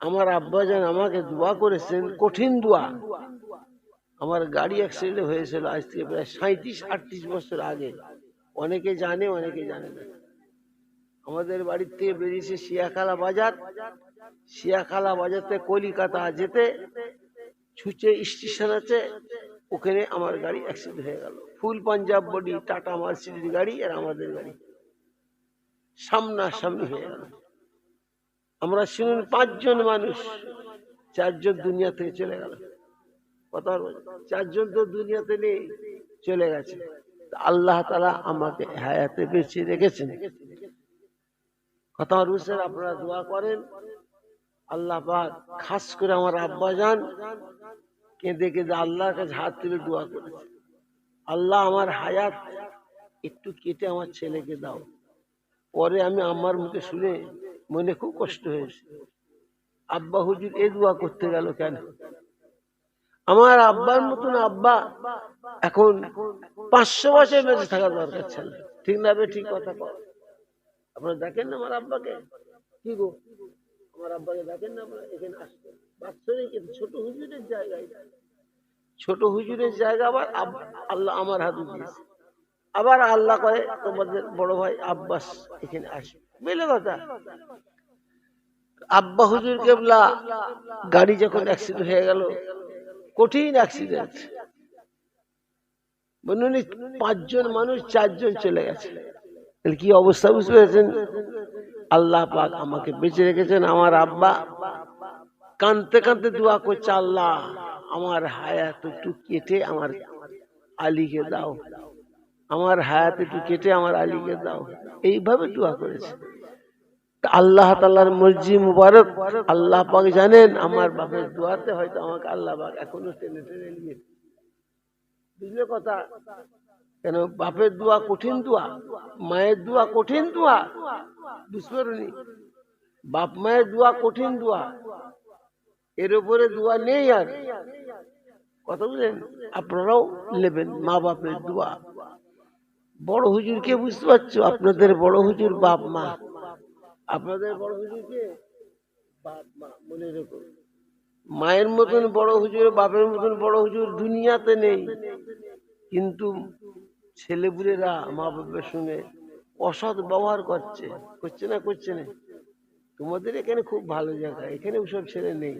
আমার আব্বাজান আমাকে দোয়া করেছেন, কঠিন দোয়া। আমার গাড়ি অ্যাক্সিডেন্ট হয়েছিল আজ থেকে প্রায় সাঁত্রিশ আটত্রিশ বছর আগে। অনেকে জানে অনেকে জানে না। আমাদের বাড়ির থেকে বেরিয়েছে শিয়াখালা বাজার। শিয়াখালা বাজারতে কলিকাতা যেতে ছুচে স্টেশন আছে। ওখানে আমার গাড়ি অ্যাক্সিডেন্ট হয়ে গেল। Full Punjab body, Tata Mercedes গাড়ি আর আমাদের গাড়ি। সামনাসামনি হয়ে গেল। আমরা শুনুন, পাঁচজন মানুষ। চারজন দুনিয়া থেকে চলে গেল। কথা? চারজন তো দুনিয়াতে নেই, চলে গেছে। আল্লাহ তালা আমাকে হায়াতে বেঁচে রেখেছেন। কথা বুঝছেন আপনারা দোয়া করেন। আল্লাহ পাক খাস করে আমার আব্বা যান, কেঁদে কেঁদে আল্লাহর কাছে হাত তুলে দোয়া করেছে। আল্লাহ আমার হায়াত একটু কেটে আমার ছেলেকে দাও। পরে আমি আমার মুখে শুনে মনে খুব কষ্ট হয়েছে। আব্বা হুজুর এ দোয়া করতে গেল কেন? আমার আব্বার মতন আব্বা এখন পাঁচশো বছর বেঁচে থাকা দরকার ছিল। ঠিক না ঠিক কথা কর আপনারা দেখেন না আমার আব্বাকে? কি গো? আমার আব্বাকে দেখেন না আপনারা? এখানে আসবেন। বাৎসরিক ছোট হুজুরের জায়গায়। ছোট হুজুরের জায়গা আবার আল্লাহ আমার হাতে দিয়েছে। আবার আল্লাহ করে তোমাদের বড় ভাই আব্বাস এখানে আসবে। বুঝলে কথা। আব্বা হুজুর কেবলা, গাড়ি যখন অ্যাক্সিডেন্ট হয়ে গেল, কঠিন অ্যাক্সিডেন্ট বলুন পাঁচজন মানুষ, চারজন চলে গেছে। কি অবস্থা বুঝতে পেরেছেন? আল্লাহ পাক আমাকে বেঁচে রেখেছেন, আমার আব্বা। কানতে কানতে দোয়া করছে, আল্লাহ, আমার হায়াত একটু কেটে আমার আলীকে দাও। আমার হায়াত একটু কেটে আমার আলীকে দাও। এইভাবে দোয়া করেছে। আল্লাহ তাল্লাহর মর্জি মুবারক আল্লাহ পাক জানেন আমার বাপের দোয়াতে হয়তো আমাকে আল্লাহ পাক এখনও টেনে টেনে নিয়ে বুঝলে কথা, কেন বাপের দোয়া কঠিন দোয়া, মায়ের দোয়া কঠিন দোয়া? বুঝতে বাপ মায়ের দোয়া কঠিন দোয়া, এর উপরে দোয়া নেই আর। কথা বুঝলেন? আপনারাও নেবেন মা বাপের দোয়া। বড় হুজুরকে বুঝতে পারছ? আপনাদের বড় হুজুর বাপ মা। আপনাদের বড় হুজুরকে বাপ মা, মনে রেখো। মায়ের মতন বড় হুজুর, বাপের মতন বড় হুজুর দুনিয়াতে নেই। কিন্তু ছেলেপুলেরা মা বাপের সঙ্গে অসৎ ব্যবহার করছে। করছে না করছে না। তোমাদের এখানে খুব ভালো জায়গা। এখানে ওসব ছেলে নেই।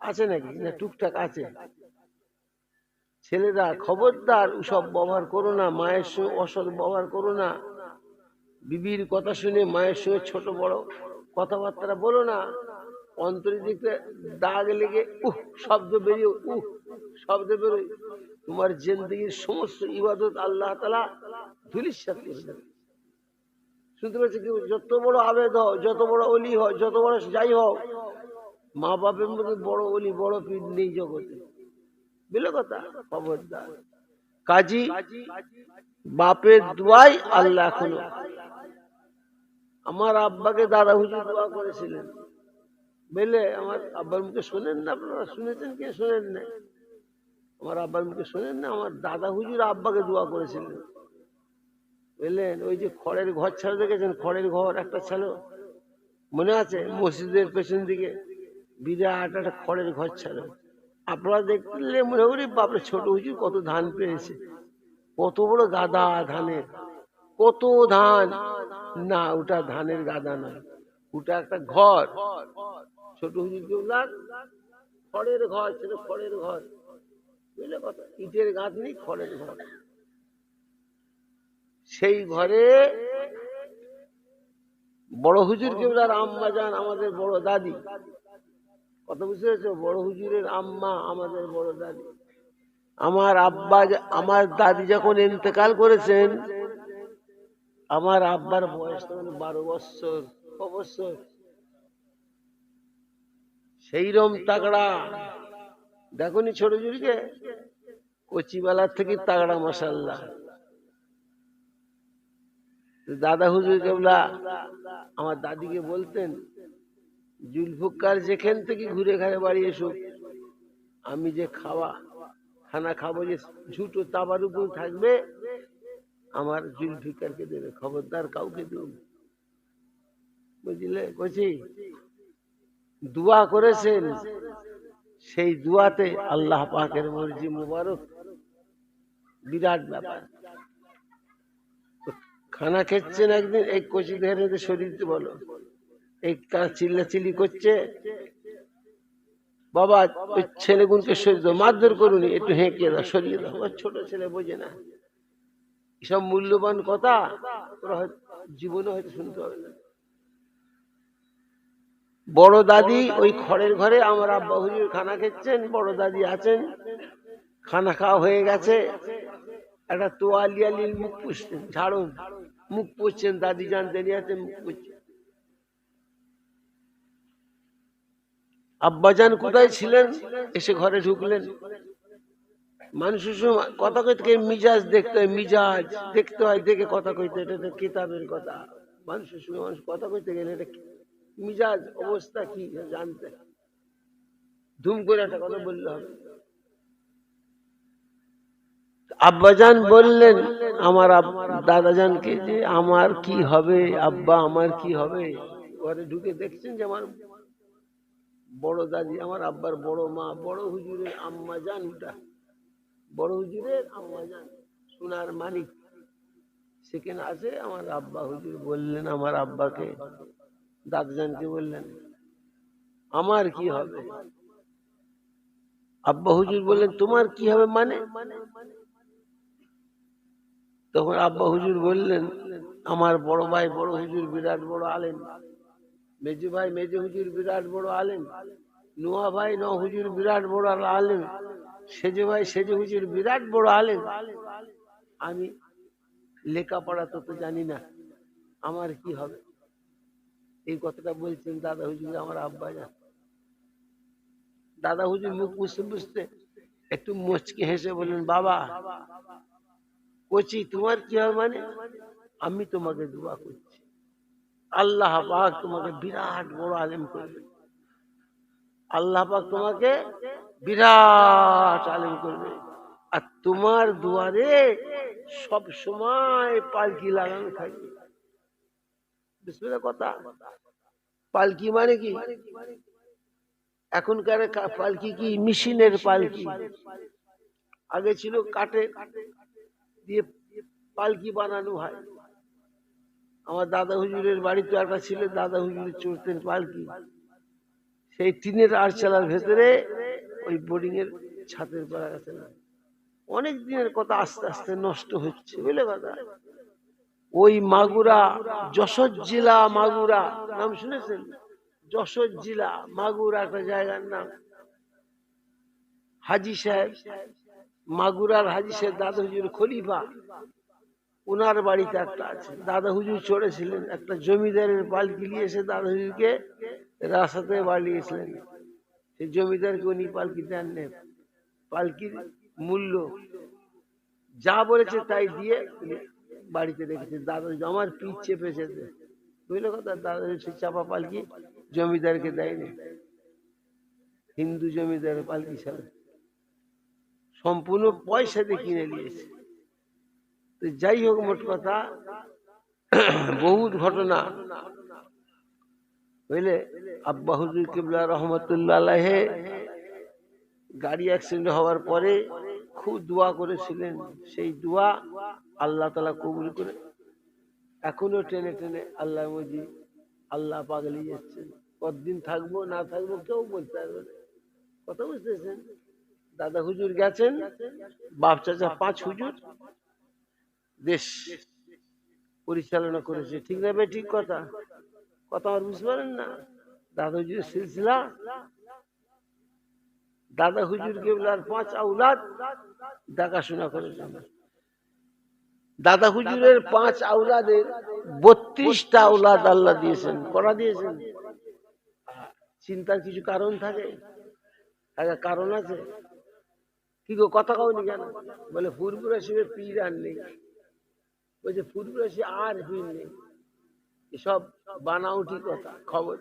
আছে নাকি? না, টুকটাক আছে। ছেলেরা খবরদার ওসব ব্যবহার করো না মায়ের সঙ্গে অসৎ ব্যবহার করো না। বিবির কথা শুনে মায়ের সঙ্গে ছোট বড় কথাবার্তা বলো না। অন্তরের দিকে দাগ লেগে উহ শব্দ বেরিয়ে উহ শব্দ বেরোয়। তোমার জিন্দগির সমস্ত ইবাদত আল্লাহ তালা করে দেবে। শুনতে পাচ্ছি কি? যত বড় আবেদ হও যত বড় অলি হও যত বড় যাই হোক মা বাপের মধ্যে বড় অলি বড় পীর নেই জগতে। বুঝলে কথা, খবরদার। কাজী, বাপের দোয়াই আল্লাহ এখনও। আমার আব্বাকে দাদা হুজুর দোয়া করেছিলেন। বুঝলে আমার আব্বার মুখে শোনেন না আপনারা? শুনেছেন কে? শোনেন না আমার আব্বার মুখে শোনেন না? আমার দাদা হুজুর আব্বাকে দোয়া করেছিলেন। বুঝলেন? ওই যে খড়ের ঘর ছাড়া দেখেছেন? খড়ের ঘর, একটা ছেলে। মনে আছে? মসজিদের পেছন দিকে বিরাট একটা খড়ের ঘর ছিল আপনারা দেখলে মনে করি বাপরে, ছোট হুজুর কত ধান পেয়েছে। কত বড় গাদা ধানের, কত ধান। না, ওটা ধানের গাদা নয়, ওটা একটা ঘর। ছোট হুজুর কেবলার খড়ের ঘর ছিল খড়ের ঘর। বুঝলে কথা? ইটের গাছ নেই, খড়ের ঘর। সেই ঘরে বড় হুজুর কেবলার আম্মা আমাদের বড় দাদি। কত বুঝতে পেরেছ বড় হুজুরের আম্মা আমাদের বড় দাদি। আমার আব্বা আমার দাদি যখন ইন্তেকাল করেছেন, আমার আব্বার বয়স তখন বারো বছর বছর। সেই রম তাগড়া। দেখনি ছোট জুড়িকে কচিবেলার থেকে তাগড়া মাসাল্লাহ তো দাদা হুজুর কেবলা, আমার দাদিকে বলতেন জুলফুকার যেখান থেকে ঘুরে ঘাড়ে বাড়ি এসুক আমি যে খাওয়া, খানা খাব যে ঝুটো তাবার উপর থাকবে, আমার জুলফিকারকে দেবে, খবরদার কাউকে দেবে বুঝলে? কচি দোয়া করেছেন, সেই দুয়াতে আল্লাহ পাকের মর্জি মুবারক। বিরাট ব্যাপার। খানা খেচ্ছেন একদিন, এই কচি ধরে শরীরতে বলো এই চিল্লা চিল্লি করছে। বাবা, ওই ছেলেগুনকে সরিয়ে দাও মারধর করুনি, একটু হেঁকে দাও, সরিয়ে দাও। ছোট ছেলে বোঝে না। এসব মূল্যবান কথা ওরা জীবনে হয়তো শুনতে হবে না। বড় দাদি ওই খড়ের ঘরে আমার আব্বা হুজুর খানা খেচ্ছেন, বড় দাদি আছেন। খানা খাওয়া হয়ে গেছে। একটা তোয়ালিয়ালির মুখ পুষছেন, ঝাড়ুন। মুখ পুষছেন, দাদি জানতে নিয়ে মুখ পুষছেন। আব্বাজান কোথায় ছিলেন? এসে ঘরে ঢুকলেন। মানুষের সময় কথা কইতে মিজাজ দেখতে হয়, মিজাজ দেখতে হয়, দেখে কথা কইতে এটা কিতাবের কথা। মানুষের সঙ্গে মানুষ কথা কইতে গেলে এটা মিজাজ অবস্থা কি জানতে ধুম করে একটা কথা বললে হবে। আব্বাজান বললেন, আমার দাদাজানকে যে আমার কি হবে, আব্বা আমার কি হবে? ঘরে ঢুকে দেখছেন যে আমার বড় দাদি আমার আব্বার বড় মা, বড় হুজুরের আম্মা জান ওটা। বড় হুজুরের আম্মা জান, সোনার মানিক সেখানে আছে আমার আব্বা হুজুর বললেন আমার আব্বাকে দাদাজানকে বললেন, আমার কি হবে? আব্বা হুজুর বললেন, তোমার কি হবে মানে? তখন আব্বা হুজুর বললেন, আমার বড় ভাই, বড় হুজুর, বিরাট বড় আলেম। মেজু ভাই, মেজু হুজুর বিরাট বড় আলেম। নোয়া ভাই ন হুজুর বিরাট বড় আলেম। সেজে ভাই, সেজে হুজুর বিরাট বড় আলেম। আমি লেখাপড়া তো জানি না, আমার কি হবে? এই কথাটা বলছেন দাদা হুজুর, আমার আব্বা জান। দাদা হুজুর মুখ বুঝতে বুঝতে একটু মুচকি হেসে বললেন, বাবা, কচি, তোমার কি হবে মানে? আমি তোমাকে দোয়া করছি। আল্লাহ পাক তোমাকে বিরাট বড় আলেম করবে আল্লাহ পাক তোমাকে বিরাট আলেম করবে আর তোমার দুয়ারে সব সময় পালকি লাগানো থাকবে। কথা। পালকি মানে কি? এখনকার পালকি কি? মেশিনের পালকি। আগে ছিল কাঠে দিয়ে পালকি বানানো হয়। আমার দাদা হুজুরের বাড়িতে একটা ছিল, দাদা হুজুরের চড়তেন পালকি। সেই টিনের আরচালার ভেতরে ওই বোর্ডিং এর ছাদের পড়া গেছে না। অনেক দিনের কথা আস্তে আস্তে নষ্ট হচ্ছে, বুঝলে কথা? ওই মাগুরা, যশোর জেলা মাগুরা, নাম শুনেছেন? যশোর জেলা মাগুরা একটা জায়গার নাম। হাজি সাহেব, মাগুরার হাজি সাহেব, দাদা হুজুর খলিফা। ওনার বাড়িতে একটা আছে। দাদা হুজুর চড়েছিলেন, একটা জমিদারের পালকি নিয়ে এসে দাদা হুজুরকে রাস্তাতে বাড়িয়েছিলেন। সেই জমিদারকে উনি পালকি দেন পালকির মূল্য যা বলেছে তাই দিয়ে বাড়িতে রেখেছে। দাদা আমার পিঠ চেপেছে বুঝলে কথা? দাদা সেই চাপা পালকি জমিদারকে দেয়নি। হিন্দু জমিদারের পালকি ছাড়া। সম্পূর্ণ পয়সা দিয়ে কিনে নিয়েছে। তো যাই হোক মোট কথা, বহুত ঘটনা। বুঝলে? আব্বা হুজুর কিবলা রহমতুল্লাহ গাড়ি অ্যাক্সিডেন্ট হওয়ার পরে খুব দোয়া করেছিলেন। সেই দোয়া আল্লাহ তালা কবুল করে। এখনও টেনে টেনে আল্লাহ মজি, আল্লাহ পাগলি যাচ্ছেন কতদিন থাকব, না থাকব, কেউ বলতে পারবে না। কথা বুঝতেছেন? দাদা হুজুর গেছেন, বাপ চাচা পাঁচ হুজুর দেশ পরিচালনা করেছে। ঠিক ভাই? ঠিক কথা। কথা আমার বুঝতে পারেন না। দাদা হুজুর সিলসিলা। দাদা হুজুর কেবলার পাঁচ আউলাদ দেখাশোনা করেছেন দাদা হুজুরের পাঁচ আউলাদের বত্রিশটা আউলাদ আল্লাহ দিয়েছেন। করা দিয়েছেন। চিন্তার কিছু কারণ থাকে? কারণ আছে। কি গো, কথা কওনি কেন? বলে ফুরপুরা শিবে পীর আর নেই। বলছে ফুরপুরা শিবে আর পীর নেই। এসব বানাউটি কথা, খবর।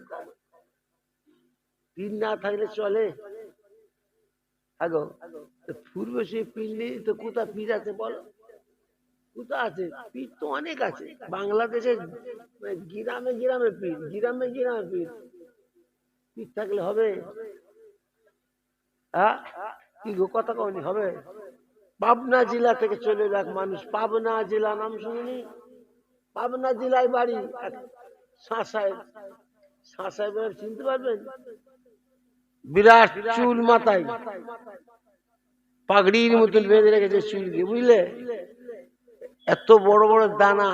পীর না থাকলে চলে। আগো পূর্ব সে পীর নেই, তো কোথা পীর আছে বলো? কোথা আছে? পীর তো অনেক আছে। বাংলাদেশে মানে গ্রামে গ্রামে পীর গ্রামে গ্রামে পীর পীর থাকলে হবে। হ্যাঁ কি গো, কথা কওনি, হবে? পাবনা জেলা থেকে চলে এক মানুষ। পাবনা জেলা নাম শুনিনি? পাবনা জেলায় বাড়ি চিনতে পারবেন? বিরাট চুল মাথায়। পাগড়ির মতন বেঁধে রেখেছে চুলকে, বুঝলে? এত বড় বড় দানা,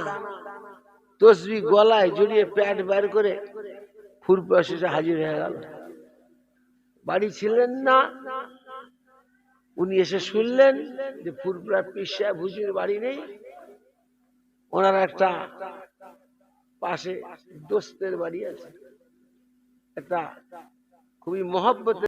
তসবি গলায় জড়িয়ে প্যাট বের করে ফুরপা শেষে হাজির হয়ে গেল। বাড়ি ছিলেন না। উনি এসে শুনলেন যে ফুরপুরা পিসা ভুজির বাড়ি নেই, ওনার একটা পাশে দোস্তের বাড়ি আছে, একটা খুবই মহব্বতের